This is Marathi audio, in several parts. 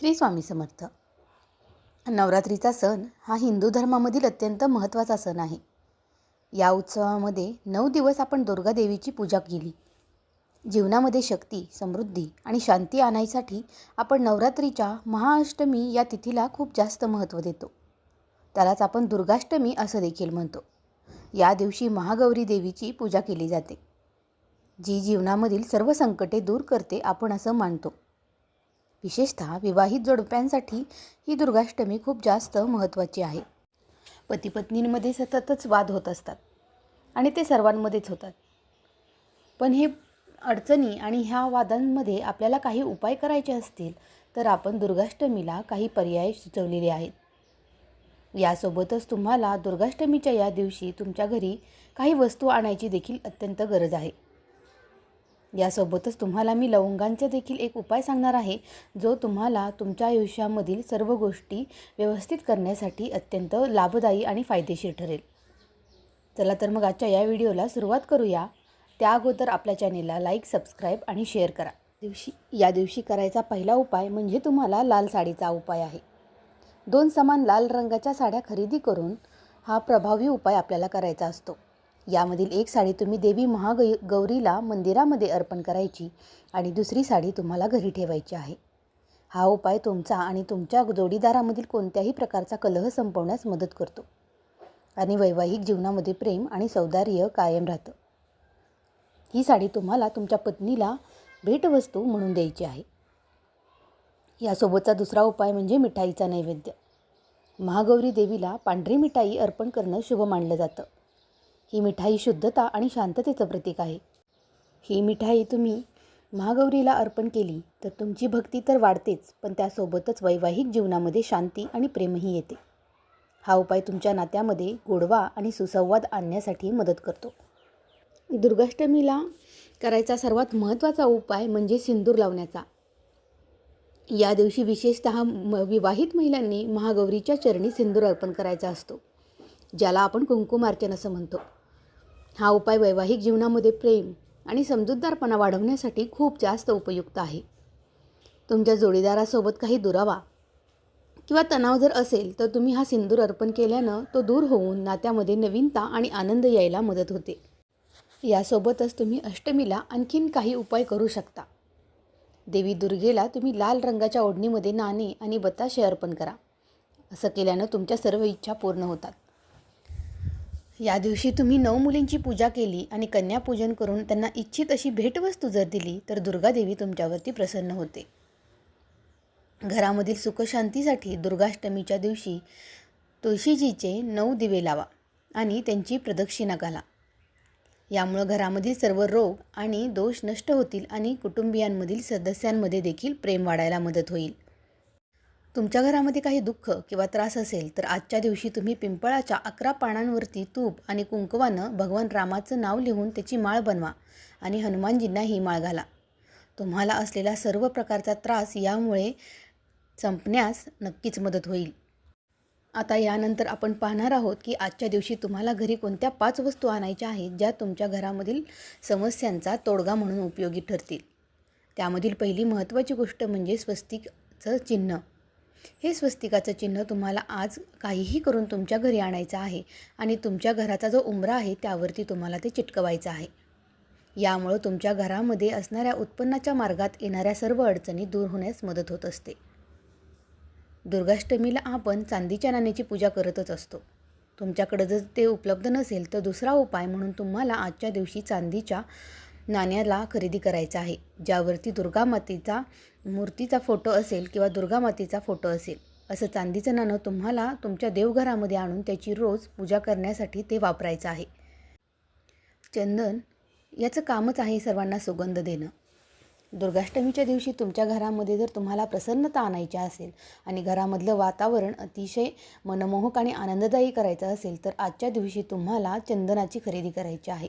श्री स्वामी समर्थ. नवरात्रीचा सण हा हिंदू धर्मामधील अत्यंत महत्त्वाचा सण आहे. या उत्सवामध्ये नऊ दिवस आपण दुर्गा देवीची पूजा केली. जीवनामध्ये शक्ती समृद्धी आणि शांती आणायसाठी आपण नवरात्रीच्या महाअष्टमी या तिथीला खूप जास्त महत्त्व देतो. त्यालाच आपण दुर्गाष्टमी असं देखील म्हणतो. या दिवशी महागौरी देवीची पूजा केली जाते. जी जीवनामधील सर्व संकटे दूर करते आपण असं मानतो. विशेषतः विवाहित जोडप्यांसाठी ही दुर्गाष्टमी खूप जास्त महत्त्वाची आहे. पती पत्नींमध्ये सततच वाद होत असतात आणि ते सर्वांमध्येच होतात. पण हे अडचणी आणि ह्या वादांमध्ये आपल्याला काही उपाय करायचे असतील तर आपण दुर्गाष्टमीला काही पर्याय सुचवलेले आहेत. यासोबतच तुम्हाला दुर्गाष्टमीच्या या दिवशी तुमच्या घरी काही वस्तू आणायची देखील अत्यंत गरज आहे. यासोबतच तुम्हाला मी लवंगांचा देखील एक उपाय सांगणार आहे जो तुम्हाला तुमच्या आयुष्यामधील सर्व गोष्टी व्यवस्थित करण्यासाठी अत्यंत लाभदायी आणि फायदेशीर ठरेल. चला तर मग आजच्या या व्हिडिओला सुरुवात करूया. त्या अगोदर आपल्या चॅनेलला लाईक सबस्क्राईब आणि शेअर करा. दिवशी या दिवशी करायचा पहिला उपाय म्हणजे तुम्हाला लाल साडीचा उपाय आहे. दोन समान लाल रंगाच्या साड्या खरेदी करून हा प्रभावी उपाय आपल्याला करायचा असतो. यामधील एक साडी तुम्ही देवी महाग गौरीला मंदिरामध्ये अर्पण करायची आणि दुसरी साडी तुम्हाला घरी ठेवायची आहे. हा उपाय तुमचा आणि तुमच्या जोडीदारामधील कोणत्याही प्रकारचा कलह संपवण्यास मदत करतो. आणि वैवाहिक जीवनामध्ये प्रेम आणि सौंदर्य कायम राहतं. ही साडी तुम्हाला तुमच्या पत्नीला भेटवस्तू म्हणून द्यायची आहे. यासोबतचा दुसरा उपाय म्हणजे मिठाईचा नैवेद्य. महागौरी देवीला पांढरी मिठाई अर्पण करणं शुभ मानलं जातं. ही मिठाई शुद्धता आणि शांततेचं प्रतीक आहे. ही मिठाई तुम्ही महागौरीला अर्पण केली तर तुमची भक्ती तर वाढतेच पण त्यासोबतच वैवाहिक जीवनामध्ये शांती आणि प्रेमही येते. हा उपाय तुमच्या नात्यामध्ये गोडवा आणि सुसंवाद आणण्यासाठी मदत करतो. दुर्गाष्टमीला करायचा सर्वात महत्त्वाचा उपाय म्हणजे सिंदूर लावण्याचा. या दिवशी विशेषत म विवाहित महिलांनी महागौरीच्या चरणी सिंदूर अर्पण करायचा असतो ज्याला आपण कुंकुमार्चन असं म्हणतो. हा उपाय वैवाहिक जीवनामध्ये प्रेम आणि समजूतदारपणा वाढवण्यासाठी खूप जास्त उपयुक्त आहे. तुमच्या जोडीदारासोबत काही दुरावा किंवा तणाव जर असेल तर तुम्ही हा सिंदूर अर्पण केल्यानं तो दूर होऊन नात्यामध्ये नवीनता आणि आनंद यायला मदत होते. यासोबतच तुम्ही अष्टमीला आणखीन काही उपाय करू शकता. देवी दुर्गेला तुम्ही लाल रंगाच्या ओढणीमध्ये नाणे आणि बताशे अर्पण करा. असं केल्यानं तुमच्या सर्व इच्छा पूर्ण होतात. या दिवशी तुम्ही नऊ मुलींची पूजा केली आणि कन्यापूजन करून त्यांना इच्छित अशी भेटवस्तू जर दिली तर दुर्गादेवी तुमच्यावरती प्रसन्न होते. घरामधील सुखशांतीसाठी दुर्गाष्टमीच्या दिवशी तुळशीजीचे नऊ दिवे लावा आणि त्यांची प्रदक्षिणा घाला. यामुळं घरामधील सर्व रोग आणि दोष नष्ट होतील आणि कुटुंबियांमधील सदस्यांमध्ये देखील प्रेम वाढायला मदत होईल. तुमच्या घरामध्ये काही दुःख किंवा त्रास असेल तर आजच्या दिवशी तुम्ही पिंपळाच्या अकरा पानांवरती तूप आणि कुंकवानं भगवान रामाचं नाव लिहून त्याची माळ बनवा आणि हनुमानजींना ही माळ घाला. तुम्हाला असलेला सर्व प्रकारचा त्रास यामुळे संपण्यास नक्कीच मदत होईल. आता यानंतर आपण पाहणार आहोत की आजच्या दिवशी तुम्हाला घरी कोणत्या पाच वस्तू आणायच्या आहेत ज्या तुमच्या घरामधील समस्यांचा तोडगा म्हणून उपयोगी ठरतील. त्यामधील पहिली महत्त्वाची गोष्ट म्हणजे स्वस्तिकचं चिन्ह. हे स्वस्तिकाचं चिन्ह तुम्हाला आज काहीही करून तुमच्या घरी आणायचं आहे आणि तुमच्या घराचा जो उंबरा आहे त्यावरती तुम्हाला ते चिटकवायचं आहे. यामुळं तुमच्या घरामध्ये असणाऱ्या उत्पन्नाच्या मार्गात येणाऱ्या सर्व अडचणी दूर होण्यास मदत होत असते. दुर्गाष्टमीला आपण चांदीच्या नाण्याची पूजा करतच असतो. तुमच्याकडं जर ते उपलब्ध नसेल तर दुसरा उपाय म्हणून तुम्हाला आजच्या दिवशी चांदीच्या नाण्याला खरेदी करायचा आहे ज्यावरती दुर्गा मातेचा मूर्तीचा फोटो असेल किंवा दुर्गा मातेचा फोटो असेल. असं चांदीचं नाणं तुम्हाला तुमच्या देवघरामध्ये आणून त्याची रोज पूजा करण्यासाठी ते वापरायचं आहे. चंदन याचं कामच आहे सर्वांना सुगंध देणं. दुर्गाष्टमीच्या दिवशी तुमच्या घरामध्ये जर तुम्हाला प्रसन्नता आणायची असेल आणि घरामधलं वातावरण अतिशय मनमोहक आणि आनंददायी करायचं असेल तर आजच्या दिवशी तुम्हाला चंदनाची खरेदी करायची आहे.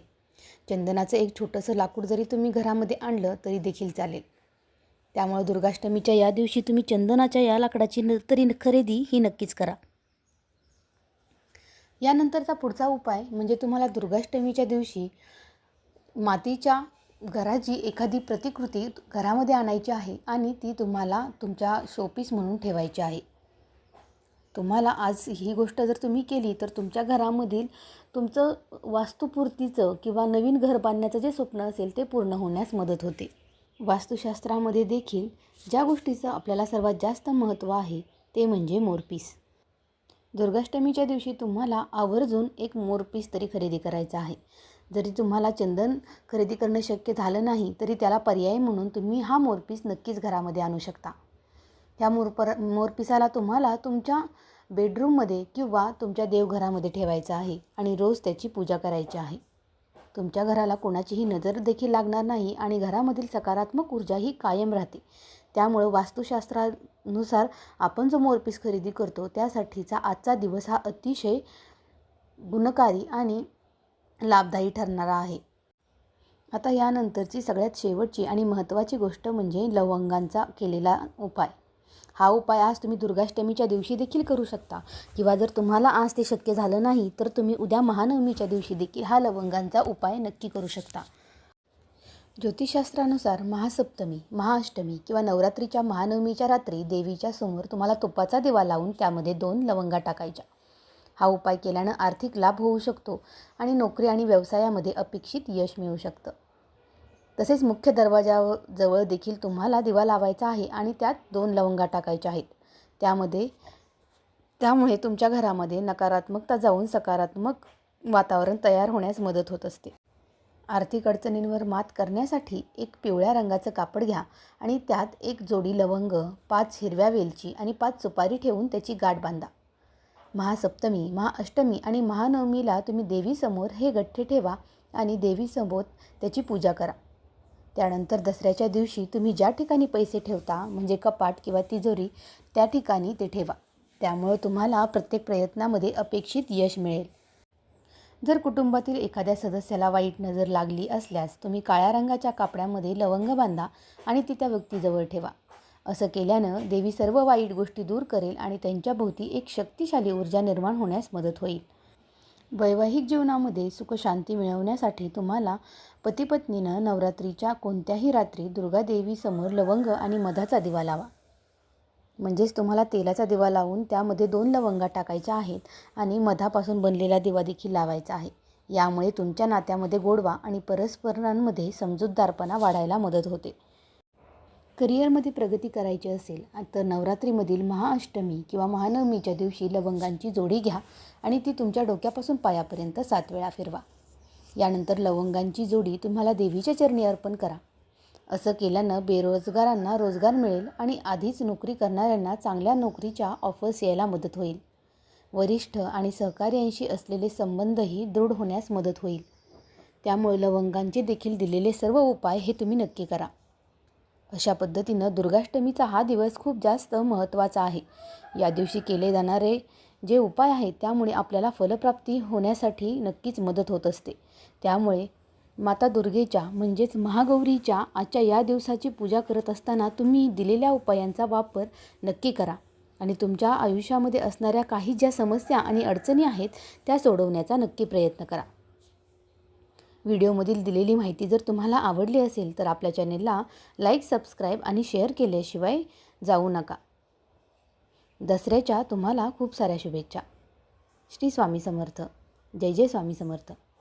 चंदनाचं एक छोटंसं लाकूड जरी तुम्ही घरामध्ये आणलं तरी देखील चालेल. त्यामुळे दुर्गाष्टमीच्या या दिवशी तुम्ही चंदनाच्या या लाकडाची न तरी खरेदी ही नक्कीच करा. यानंतरचा पुढचा उपाय म्हणजे तुम्हाला दुर्गाष्टमीच्या दिवशी मातीच्या घराची एखादी प्रतिकृती घरामध्ये आणायची आहे आणि ती तुम्हाला तुमच्या शोपीस म्हणून ठेवायची आहे. तुम्हाला आज ही गोष्ट जर तुम्ही केली तर तुमच्या घरामधील तुमचं वास्तुपूर्तीचं किंवा नवीन घर बांधण्याचं जे स्वप्न असेल ते पूर्ण होण्यास मदत होते. वास्तुशास्त्रामध्ये देखील ज्या गोष्टीचं आपल्याला सर्वात जास्त महत्त्व आहे ते म्हणजे मोरपीस. दुर्गाष्टमीच्या दिवशी तुम्हाला आवर्जून एक मोरपीस तरी खरेदी करायचा आहे. जरी तुम्हाला चंदन खरेदी करणं शक्य झालं नाही तरी त्याला पर्याय म्हणून तुम्ही हा मोरपीस नक्कीच घरामध्ये आणू शकता. ह्या मोरपर मोरपिसाला तुम्हाला तुमच्या बेडरूममध्ये किंवा तुमच्या देवघरामध्ये ठेवायचं आहे आणि रोज त्याची पूजा करायची आहे. तुमच्या घराला कोणाचीही नजर देखील लागणार नाही आणि घरामधील सकारात्मक ऊर्जा ही कायम राहते. त्यामुळं वास्तुशास्त्रानुसार आपण जो मोरपीस खरेदी करतो त्यासाठीचा आजचा दिवस हा अतिशय गुणकारी आणि लाभदायी ठरणारा आहे. आता यानंतरची सगळ्यात शेवटची आणि महत्त्वाची गोष्ट म्हणजे लवंगांचा केलेला उपाय. हा उपाय आज तुम्ही दुर्गाष्टमीच्या दिवशी देखील करू शकता. किंवा जर तुम्हाला आज ते शक्य झालं नाही तर तुम्ही उद्या महानवमीच्या दिवशी देखील हा लवंगांचा उपाय नक्की करू शकता. ज्योतिषशास्त्रानुसार महासप्तमी महाअष्टमी किंवा नवरात्रीच्या महानवमीच्या रात्री देवीच्या समोर तुम्हाला तुपाचा दिवा लावून त्यामध्ये दोन लवंगा टाकायच्या. हा उपाय केल्यानं आर्थिक लाभ होऊ शकतो आणि नोकरी आणि व्यवसायामध्ये अपेक्षित यश मिळू शकतं. तसेच मुख्य दरवाजाजवळ देखील तुम्हाला दिवा लावायचा आहे आणि त्यात दोन लवंगा टाकायच्या आहेत. त्यामध्ये त्यामुळे तुमच्या घरामध्ये नकारात्मकता जाऊन सकारात्मक वातावरण तयार होण्यास मदत होत असते. आर्थिक अडचणींवर मात करण्यासाठी एक पिवळ्या रंगाचं कापड घ्या आणि त्यात एक जोडी लवंग पाच हिरव्या वेलची आणि पाच सुपारी ठेवून त्याची गाठ बांधा. महासप्तमी महाअष्टमी आणि महानवमीला तुम्ही देवीसमोर हे गठ्ठे ठेवा आणि देवीसमोर त्याची पूजा करा. त्यानंतर दसऱ्याच्या दिवशी तुम्ही ज्या ठिकाणी पैसे ठेवता म्हणजे कपाट किंवा तिजोरी त्या ठिकाणी ते ठेवा. त्यामुळं तुम्हाला प्रत्येक प्रयत्नामध्ये अपेक्षित यश मिळेल. जर कुटुंबातील एखाद्या सदस्याला वाईट नजर लागली असल्यास तुम्ही काळ्या रंगाच्या कापड्यामध्ये लवंग बांधा आणि ती त्या व्यक्तीजवळ ठेवा. असं केल्यानं देवी सर्व वाईट गोष्टी दूर करेल आणि त्यांच्याभोवती एक शक्तिशाली ऊर्जा निर्माण होण्यास मदत होईल. वैवाहिक जीवनामध्ये सुखशांती मिळवण्यासाठी तुम्हाला पतीपत्नीनं नवरात्रीच्या कोणत्याही रात्री दुर्गादेवीसमोर लवंग आणि मधाचा दिवा लावा. म्हणजेच तुम्हाला तेलाचा दिवा लावून त्यामध्ये दोन लवंगा टाकायच्या आहेत आणि मधापासून बनलेला दिवा देखील लावायचा आहे. यामुळे तुमच्या नात्यामध्ये गोडवा आणि परस्परांमध्ये समजूतदारपणा वाढायला मदत होते. करिअरमध्ये प्रगती करायची असेल तर नवरात्रीमधील महाअष्टमी किंवा महानवमीच्या दिवशी लवंगांची जोडी घ्या आणि ती तुमच्या डोक्यापासून पायापर्यंत सात वेळा फिरवा. यानंतर लवंगांची जोडी तुम्हाला देवीच्या चरणी अर्पण करा. असं केल्यानं बेरोजगारांना रोजगार मिळेल आणि आधीच नोकरी करणाऱ्यांना चांगल्या नोकरीच्या ऑफर्स यायला मदत होईल. वरिष्ठ आणि सहकार्यांशी असलेले संबंधही दृढ होण्यास मदत होईल. त्यामुळे लवंगांचे देखील दिलेले सर्व उपाय हे तुम्ही नक्की करा. अशा पद्धतीनं दुर्गाष्टमीचा हा दिवस खूप जास्त महत्त्वाचा आहे. या दिवशी केले जाणारे जे उपाय आहेत त्यामुळे आपल्याला फलप्राप्ती होण्यासाठी नक्कीच मदत होत असते. त्यामुळे माता दुर्गेच्या म्हणजेच महागौरीच्या आजच्या या दिवसाची पूजा करत असताना तुम्ही दिलेल्या उपायांचा वापर नक्की करा आणि तुमच्या आयुष्यामध्ये असणाऱ्या काही ज्या समस्या आणि अडचणी आहेत त्या सोडवण्याचा नक्की प्रयत्न करा. व्हिडिओमधील दिलेली माहिती जर तुम्हाला आवडली असेल तर आपल्या चॅनेलला लाईक सबस्क्राईब आणि शेअर केल्याशिवाय जाऊ नका. दसऱ्याच्या तुम्हाला खूप साऱ्या शुभेच्छा. श्री स्वामी समर्थ. जय जय स्वामी समर्थ.